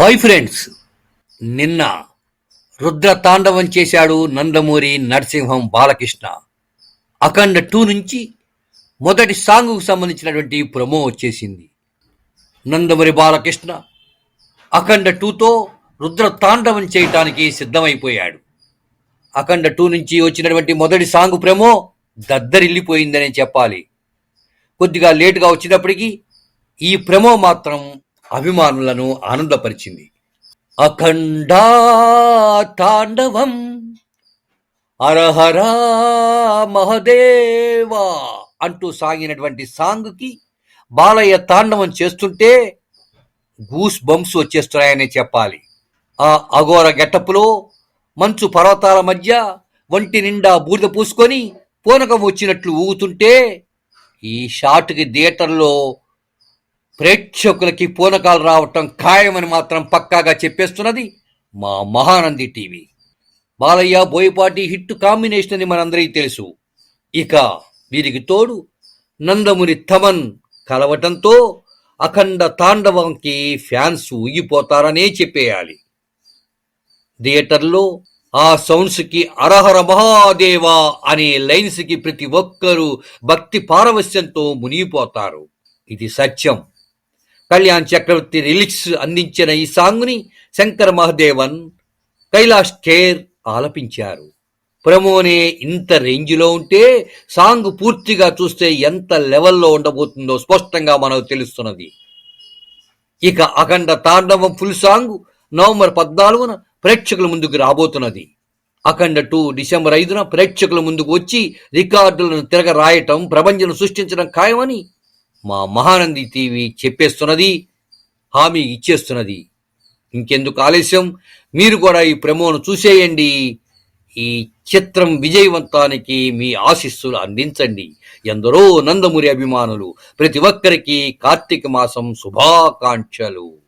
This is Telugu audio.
హాయ్ ఫ్రెండ్స్ నిన్న రుద్ర తాండవం చేశాడు నందమూరి నరసింహం బాలకృష్ణ. అఖండ టూ నుంచి మొదటి సాంగ్కు సంబంధించినటువంటి ప్రమో వచ్చేసింది. నందమూరి బాలకృష్ణ అఖండ టూతో రుద్ర తాండవం చేయటానికి సిద్ధమైపోయాడు. అఖండ టూ నుంచి వచ్చినటువంటి మొదటి సాంగ్ ప్రమో దద్దరిల్లిపోయిందనే చెప్పాలి. కొద్దిగా లేటుగా వచ్చినప్పటికీ ఈ ప్రమో మాత్రం అభిమానులను ఆనందపరిచింది. అఖండా తాండవం. అరహరా మహదేవా అంటూ సాగినటువంటి సాంగ్కి బాలయ్య తాండవం చేస్తుంటే గూస్ బంప్స్ వచ్చేస్తున్నాయని చెప్పాలి. ఆ అఘోర గెటప్లో మంచు పర్వతాల మధ్య ఒంటి నిండా బూడిద పూసుకొని పూనకం వచ్చినట్లు ఊగుతుంటే ఈ షాట్కి థియేటర్లో ప్రేక్షకులకి పూనకాలు రావటం ఖాయమని మాత్రం పక్కాగా చెప్పేస్తున్నది మా Mahanandi TV. Balayya Boyapati hit combination అని మనందరికీ తెలుసు. ఇక వీరికి తోడు నందముని తమన్ కలవటంతో అఖండ తాండవంకి ఫ్యాన్స్ ఊగిపోతారనే చెప్పేయాలి. థియేటర్లో ఆ సౌండ్స్కి అరహర మహాదేవా అనే లైన్స్కి ప్రతి ఒక్కరూ భక్తి పారవస్యంతో మునిగిపోతారు. ఇది సత్యం. కళ్యాణ్ చక్రవర్తి రిలిక్స్ అందించిన ఈ సాంగ్ని శంకర్ మహదేవన్ కైలాష్ ఖేర్ ఆలపించారు. ప్రమోనే ఇంత రేంజ్లో ఉంటే సాంగ్ పూర్తిగా చూస్తే ఎంత లెవెల్లో ఉండబోతుందో స్పష్టంగా మనకు తెలుస్తున్నది. ఇక అఖండ తాండవం ఫుల్ సాంగ్ నవంబర్ పద్నాలుగున ప్రేక్షకుల ముందుకు రాబోతున్నది. అఖండ టూ డిసెంబర్ ఐదున ప్రేక్షకుల ముందుకు వచ్చి రికార్డులను తిరగ రాయటం ప్రపంచం సృష్టించడం ఖాయమని మా మహానంది టీవీ చెప్పేస్తున్నది హామీ ఇచ్చేస్తున్నది. ఇంకెందుకు ఆలస్యం? మీరు కూడా ఈ ప్రమోను చూసేయండి. ఈ చిత్రం విజయవంతానికి మీ ఆశీస్సులు అందించండి. ఎందరో నందమూరి అభిమానులు ప్రతి ఒక్కరికి కార్తీక మాసం శుభాకాంక్షలు.